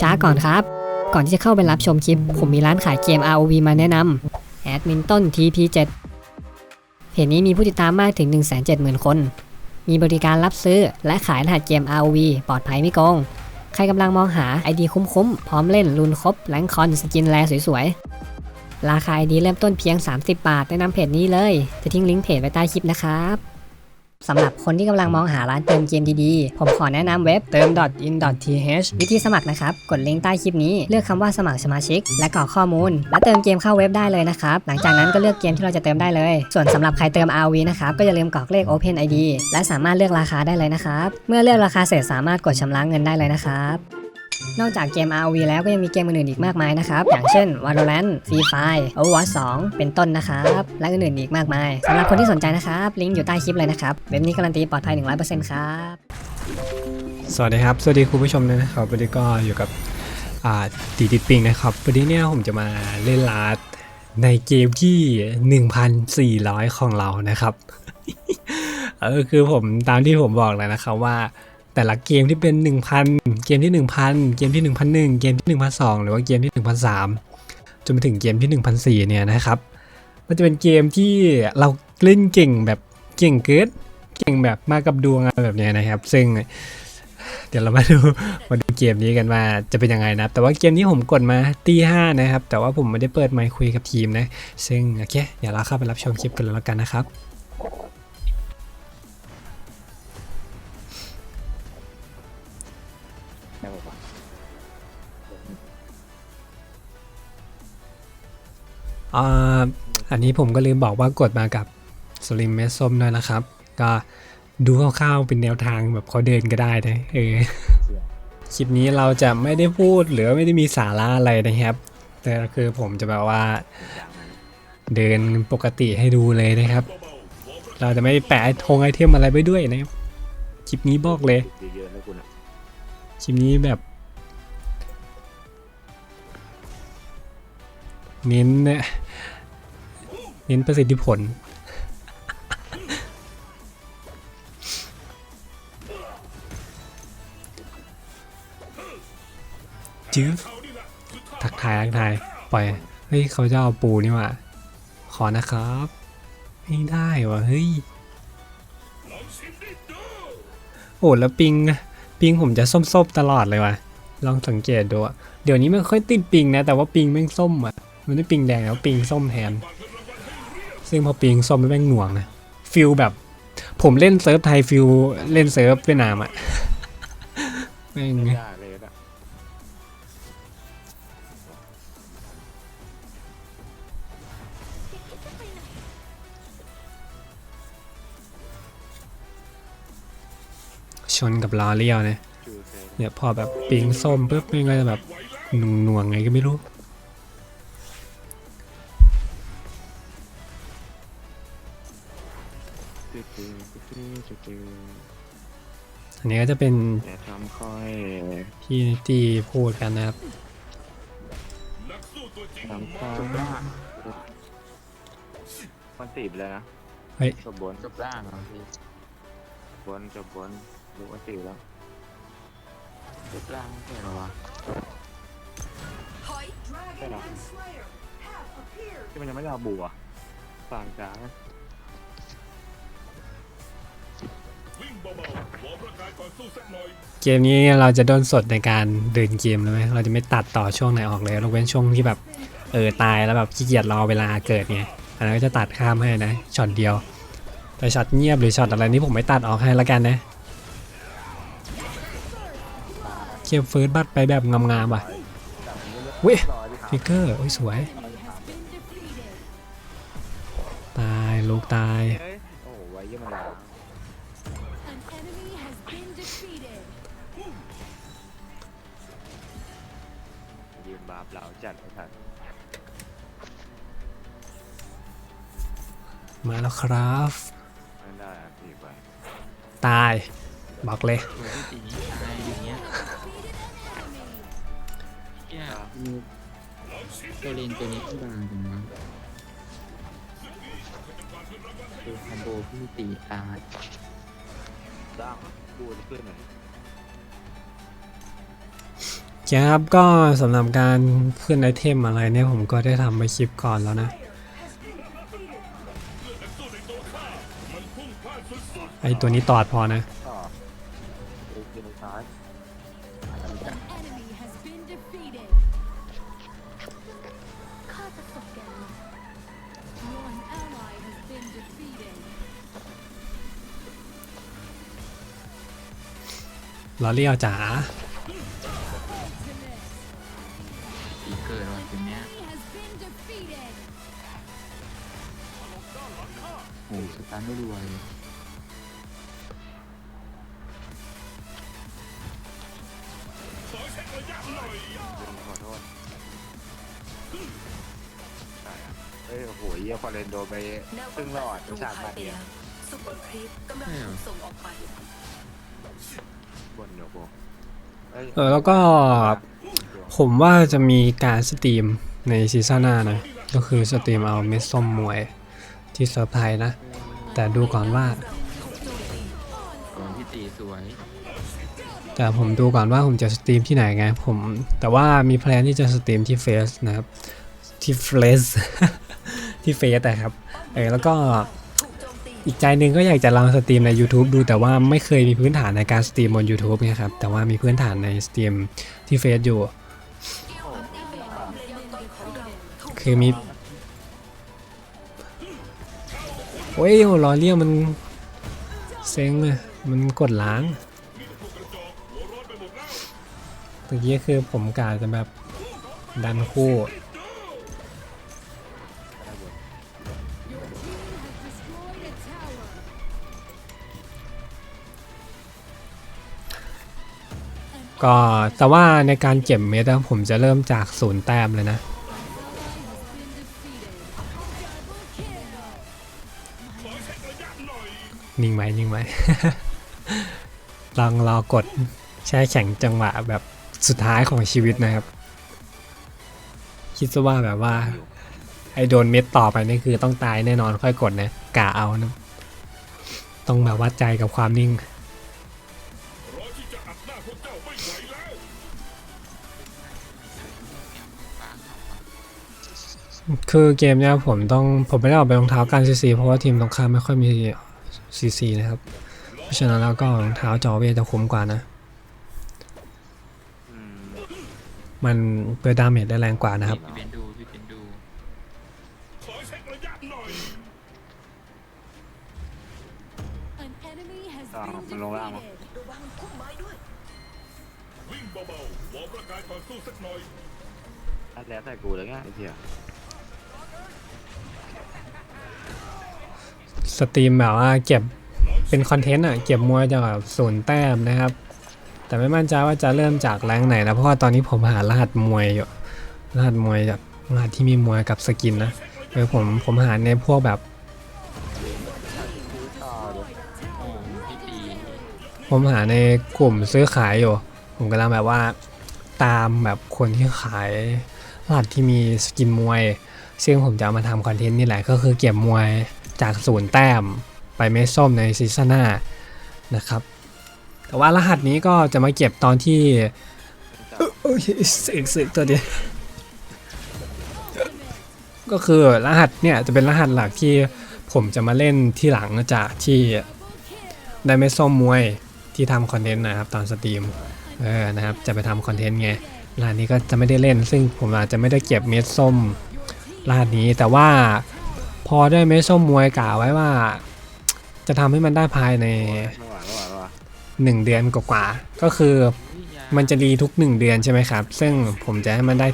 ช้าก่อนครับ ก่อนที่จะเข้าไปรับชมคลิป ผมมีร้านขายเกม ROV มาแนะนำแอดมินต้น TP7 เพจนี้มีผู้ติดตามมากถึง 170,000 คน มีบริการรับซื้อและขายรหัสเกม ROV ปลอดภัยไม่โกง ใครกำลังมองหา ID คุ้มๆ พร้อมเล่นรุนครบแลงคอนสกินแลสวยๆ ราคา ID เริ่มต้นเพียง 30 บาทแนะนำเพจนี้เลย จะทิ้งลิงก์เพจไว้ใต้คลิปนะครับ สำหรับคนที่กำลังมองหาร้านเติมเกมดีๆ ผมขอแนะนำเว็บเติม .in.th วิธีสมัครนะครับ กดลิงก์ใต้คลิปนี้ เลือกคำว่าสมัครสมาชิก และกรอกข้อมูล และเติมเกมเข้าเว็บได้เลยนะครับ หลังจากนั้นก็เลือกเกมที่เราจะเติมได้เลย ส่วนสำหรับใครเติม RV นะครับ ก็อย่าลืมกรอกเลข Open ID และสามารถเลือกราคาได้เลยนะครับ เมื่อเลือกราคาเสร็จสามารถกดชำระเงินได้เลยนะครับ นอกจากเกม R.O.V. แล้วก็ยังมีเกมอื่นๆอีกมากมายนะครับ อย่างเช่น Valorant Free Fire Overwatch 2 เป็นต้นนะครับ และอื่นๆอีกมากมายสำหรับคนที่สนใจนะครับ ลิงก์อยู่ใต้คลิปเลยนะครับ เว็บนี้การันตีปลอดภัย 100%ครับ สวัสดีครับ สวัสดีคุณผู้ชมด้วยนะครับ วันนี้ก็อยู่กับอ่าตีติดปิงนะครับ วันนี้เนี่ยผมจะมาเล่นลาดในเกมที่ 1,400 ของเรานะครับ เออคือผมตามที่ผมบอกแล้วนะครับว่า แต่ละเกมที่เป็น 1,000 เกมที่ 1,000 เกมที่ 1,001 เกมที่1,200หรือว่าเกมที่1,300จนไปถึงเกมที่1,400เนี่ยนะครับ มันจะเป็นเกมที่เราเล่นเก่งแบบเก่งเกินเก่งแบบมากับดวงอะไรแบบนี้นะครับ ซึ่งเดี๋ยวเรามาดูมาดูเกมนี้กันว่าจะเป็นยังไงนะแต่ว่าเกมนี้ผมกดมาตีห้านะครับ แต่ว่าผมไม่ได้เปิดไมค์คุยกับทีมนะ ซึ่งโอเคเดี๋ยวเราเข้าไปรับชมคลิปกันแล้วกันนะครับ อ่าอันนี้ผมก็ลืมบอกว่ากดมากับสลิมเมสส้มด้วยนะครับ ก็ดูคร่าวๆเป็นแนวทางแบบเขาเดินก็ได้นะเออคลิปนี้เราจะไม่ได้พูดหรือไม่ได้มีสาระอะไรนะครับ แต่คือผมจะแบบว่า เดินปกติให้ดูเลยนะครับ เราจะไม่แปะธงไอเทมอะไรไปด้วยนะครับ คลิปนี้บอกเลย คลิปนี้แบบ เน้นเนี่ยเน้นประสิทธิผล จื๊บทักทายทักทาย ปล่อย เฮ้ย เขาจะเอาปูนี่ว่า ขอนะครับ ไม่ได้วะเฮ้ย โอ้แล้วปิง ปิงผมจะส้มๆตลอดเลยว่ะลองสังเกตดูอะเดี๋ยวนี้ไม่ค่อยติดปิงนะ แต่ว่าปิงแม่งส้มอะ มันไม่ปิงแดงแล้วปิงส้มแทน ซึ่งพอปิงส้มมันแม่งหน่วงนะฟิลแบบ ผมเล่นเซิร์ฟไทยฟิลเล่นเซิร์ฟเวียดนามอะแม่ง ชนกับล้อเลี้ยวนะจูเซ่เนี่ยพอแบบปิงส้มปุ๊บมันก็จะแบบหน่วงหน่วงๆไงก็ไม่รู้จูจูจูจูจูอันนี้ก็จะเป็นแต่ทำค่อยที่ที่พูดกันนะครับทำค่อยมันตีบเลยนะ เฮ้ยจบบนจบล่างเหรอพี่บนจบบน รู้ว่าตีบแล้วจบล่างไม่ใช่เหรอวะใช่หรอที่มันยังไม่ได้เอาบัวฝั่งจ้าเกมนี้เราจะโดนสดในการเดินเกมเลยไหมเราจะไม่ตัดต่อช่วงไหนออกเลยยกเว้นช่วงที่แบบเออตายแล้วแบบขี้เกียจรอเวลาเกิดไงอันนั้นก็จะตัดข้ามให้นะช็อตเดียว แต่ช็อตเงียบหรือช็อตอะไรนี่ผมไม่ตัดออกให้แล้วกันนะ เก็บเฟิร์สบัตไปแบบงามๆว่ะเว้ยฟิกเกอร์โอ้ยสวย ตายลูกตายยโอ้โหไว้เยี่ยมบาปเหลาจัดไอ้สัตว์มาแล้วครับ ไม่ได้อะตีไปตายบอกเลยโอ้พี่ตีตาย มีตัวเลนตัวนี้ที่บางจังวะคือคอมโบพี่ตีตายดังบูดขึ้นหน่อยครับก็สำหรับการขึ้นไอเทมอะไรเนี่ยผมก็ได้ทำไปคลิปก่อนแล้วนะ ไอตัวนี้ตอดพอนะ ลอเรียวจ๋าตีเกิดวันเกมเนี้ย Enemy has been defeated. โอ้โหสตันไม่รวยขอโทษใช่อะเอ้ยโอ้โหเยี่ยฟอร์เรนโดนไปครึ่งหลอดฉากมาเดียวซุปเปอร์ครีปกำลังถูกส่งออกไปบน เดี๋ยวกูเอ้ยเออแล้วก็ผมว่าจะมีการสตรีมในซีซั่นหน้านะ ก็คือสตรีมเอาเม็ดส้มมวยที่เซอร์ไพรส์นะ แต่ดูก่อนว่าก่อนที่ตีสวยแต่ผมดูก่อนว่าผมจะสตรีมที่ไหนไงผมแต่ว่ามีแพลนที่จะสตรีมที่เฟซนะครับ ที่เฟซ ที่เฟซนะครับเออแล้วก็ถูกโจมตี อีกใจหนึ่งก็อยากจะลองสตรีมใน YouTube ดูแต่ว่าไม่เคยมีพื้นฐานในการสตรีมบน YouTube นี่ยครับ แต่ว่ามีพื้นฐานในสตรีมที่เฟซอยู่ คือมี โอ้ยรอเรียกมัน เซ็งเลยมันกดล้างเมื่อกี้คือผมกาจะแบบดันคู่ ก็แต่ว่าในการเก็บเม็ดผมจะเริ่มจากศูนย์แต้มเลยนะนิ่งไหมนิ่งไหมลองรอกดแช่แข็งจังหวะแบบสุดท้ายของชีวิตนะครับ คิดซะว่าแบบว่า ไอโดนเม็ดต่อไปนี่คือต้องตายแน่นอนค่อยกดนะกะเอานะ ต้องแบบวัดใจกับความนิ่ง คือเกมเนี้ยผมต้องผมไม่ได้ออกไปรองเท้ากันซีซีเพราะว่าทีมตรงข้ามไม่ค่อยมีซีซีนะครับ เพราะฉะนั้นแล้วก็รองเท้าจอเวจะคุ้มกว่านะอืมมันเปิดดาเมจได้แรงกว่านะครับ พี่เป็นดูพี่เป็นดู An enemy has อ่า been มันลงล่างมั้ง defeated. ระวังพุ่มไม้ด้วยอันแล้วแต่กูเลยไงไอ้เหี้ย สตรีมแบบว่าเก็บเป็นคอนเทนต์อะเก็บมวยจากแบบศูนย์แต้มนะครับ แต่ไม่มั่นใจว่าจะเริ่มจากแรงไหนนะเพราะว่าตอนนี้ผมหารหัสมวยอยู่รหัสมวยจากรหัสที่มีมวยกับสกินนะเออผมผมหาในพวกแบบ ผมหาในกลุ่มซื้อขายอยู่ ผมกำลังแบบว่าตามแบบคนที่ขายรหัสที่มีสกินมวย ซึ่งผมจะเอามาทำคอนเทนต์นี่แหละก็คือเก็บมวย จากศูนย์แต้มไปเมสส้มในซีซั่นหน้านะครับ แต่ว่ารหัสนี้ก็จะมาเก็บตอนที่โอ้ยสึกสึกตัวเดียวก็คือรหัสเนี่ยจะเป็นรหัสหลักที่ผมจะมาเล่นที่หลังจากที่ได้เมสส้มมวยที่ทำคอนเทนต์นะครับตอนสตรีมเออนะครับจะไปทำคอนเทนต์ไงรหัสนี้ก็จะไม่ได้เล่น ซึ่งผมอาจจะไม่ได้เก็บเม็ดส้มรหัสนี้แต่ว่า พอได้เม็ดส้มมวยกะไว้ว่า จะทำให้มันได้ภายในไม่ไหวไม่ไหวไม่ไหว1เดือนกว่าๆก็คือพี่ยามันจะรีทุก1เดือนใช่ไหมครับ ซึ่งผมจะให้มันได้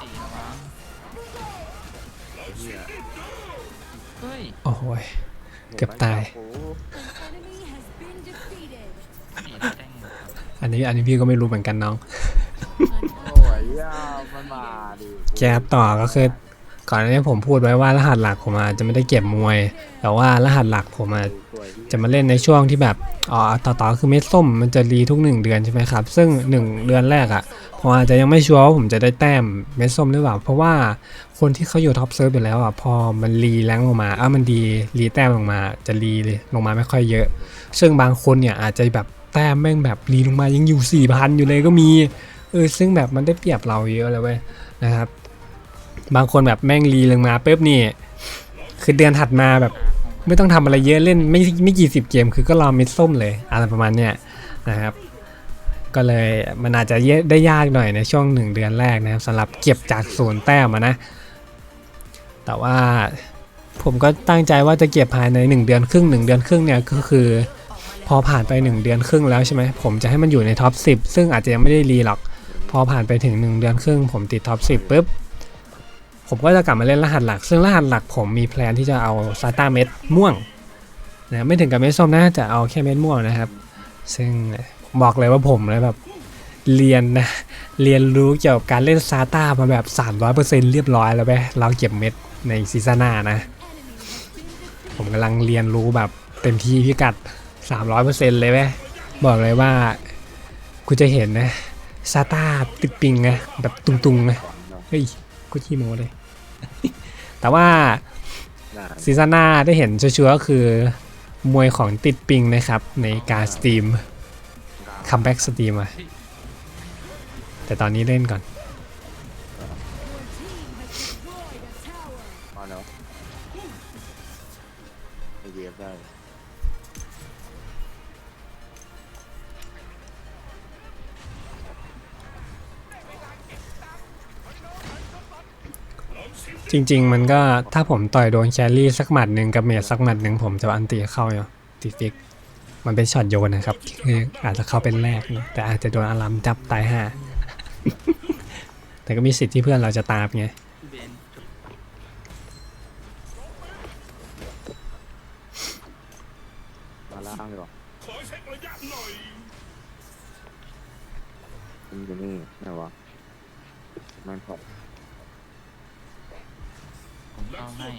ตีมั้งไอ้เหี้ยเฮ้ยโอ้โหยเกือบตาย โอ้โห นนี้อันนี้พี่ก็ไม่รู้เหมือนกันน้อง An โอ้ยยามันมาดิแกบต่อก็คือก่อนหน้านี้ผมพูดไว้ว่ารหัสหลักผมอาจจะไม่ได้เก็บมวย แต่ว่ารหัสหลักผมอาจสวยพี่จะมาเล่นในช่วงที่แบบอ๋อต่อต่อคือเม็ดส้มมันจะรีทุกหนึ่งเดือนใช่ไหมครับ ซึ่งหนึ่งเดือนแรกอะ่ะผมอาจจะยังไม่ชัวร์ว่าผมจะได้แต้มเม็ดส้มหรือเปล่า เพราะว่าคนที่เขาอยู่ท็อปเซิร์ฟไปแล้วอะ่ะพอมันรีแรงลงมาอะมันดีรีแต้มลงมาจะรีเลยลงมาไม่ค่อยเยอะ ซึ่งบางคนเนี่ยอาจจะแบบ แต้มแม่งแบบรีลงมายังอยู่4ี่พันอยู่เลยก็มีเออซึ่งแบบมันได้เปรียบเราเยอะเลยเว้ยนะครับ บางคนแบบแม่งรีลงมาปุ๊บนี่ คือเดือนถัดมาแบบไม่ต้องทำอะไรเยอะเล่นไม่ไม่กี่สิบเกม คือก็รอเม็ดส้มเลยอะไรประมาณเนี้ยนะครับ ก็เลยมันอาจจะได้ยากหน่อยในช่วงหนึ่งเดือนแรกนะครับสำหรับเก็บจากศูนย์แต้มนะ แต่ว่าผมก็ตั้งใจว่าจะเก็บภายใน 1 เดือนครึ่ง 1 เดือนครึ่งเนี่ยก็คือ พอผ่านไป 1 เดือนครึ่งแล้วใช่ไหมผมจะให้มันอยู่ในท็อป 10 ซึ่งอาจจะยังไม่ได้รีหรอก พอผ่านไปถึง 1 เดือนครึ่ง ผมติดท็อป 10ปุ๊บ ผมก็จะกลับมาเล่นรหัสหลัก ซึ่งรหัสหลักผมมีแพลนที่จะเอาซาต้าเม็ดม่วงนะไม่ถึงกับเม็ดส้มนะจะเอาแค่เม็ดม่วงนะครับ ซึ่งบอกเลยว่าผมเลยแบบเรียนนะเรียนรู้เกี่ยวกับการเล่นซาต้ามาแบบ 300%เรียบร้อยแล้วไปเราเก็บเม็ดในซีซั่นหน้านะ ผมกำลังเรียนรู้แบบเต็มที่พิกัด 300%เลยไหมบอกเลยว่ากูจะเห็นนะซาต้าติดปิงไงแบบตุงๆนะเฮ้ยกูขี้โมเลย แต่ว่าได้ซีซั่นหน้าได้เห็นชัวร์ๆก็คือ มวยของติดปิงนะครับ ในการสตรีมคัมแบ็กสตรีมอะแต่ตอนนี้เล่นก่อนมาแล้วไอเวฟได้ จริง ๆ มันก็ถ้าผมต่อยโดนแครี่สักหมัดหนึ่งกับเมจสักหมัดหนึ่งผมจะอันตีเข้าอยู่ตีฟิก มันเป็นช็อตโยนนะครับคืออาจจะเข้าเป็นแรกนะแต่อาจจะโดนอารัมจับตายห่า แต่ก็มีสิทธิ์ที่เพื่อนเราจะตามไงเบนมาล่างดีกว่ามันอยู่นี่ไหนวะมันขอบผ มเข้าให้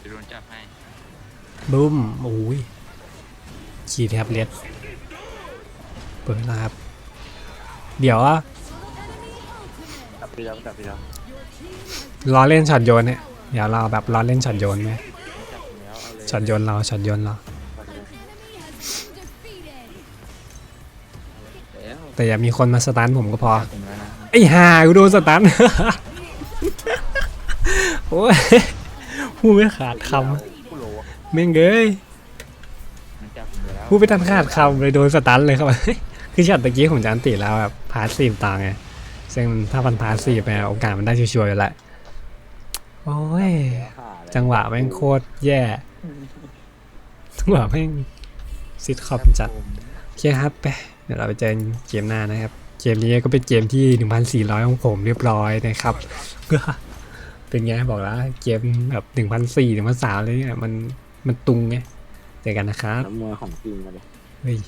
เดี๋ยวโดนจับให้บุ้มโอ้ยขี่แท็บเล็ตเปิดแล้วครับ เดี๋ยวอะจับไปแล้วจับไปแล้วรอเล่นช็อตโยนเนี่ยเดี๋ยวเราแบบรอเล่นช็อตโยนไหมจับไปแล้วเอาเลยช็อตโยนเราช็อตโยนเรา แล้วแต่อย่ามีคนมาสตันผมก็พอจับผมแล้วนะไอ้ห่ากูโดนสตัน โอ้ยพูดไม่ขาดคผู้โลำเม่งเอ้ยมันจับผมแล้วพูดไม่ทันขาดคำเลยโดนสตันเลยครับ คือช็อตตะกี้ผมจะอันติแล้วแบบพาสซีฟต่างไงซึ่งถ้ามันพาสซีฟไปโอกาสมันได้ชัวร์ๆอยู่แล้วโอ้ย ขาเลยจังหวะแม่งโคตรแย่จังหวะแม่งซิดคอมจัด โอเคครับไปเดี๋ยวเราไปเจอกันเกมหน้านะครับ เกมนี้ก็เป็นเกมที่ 1,400 ของผมเรียบร้อยนะครับเป็นไงบอกแล้วเกมแบบ1,400 1,300เลยเนี่ยมันมันตุงไงเจอกันนะครับน้ำมวยของจริงมาเลยเฮ้ย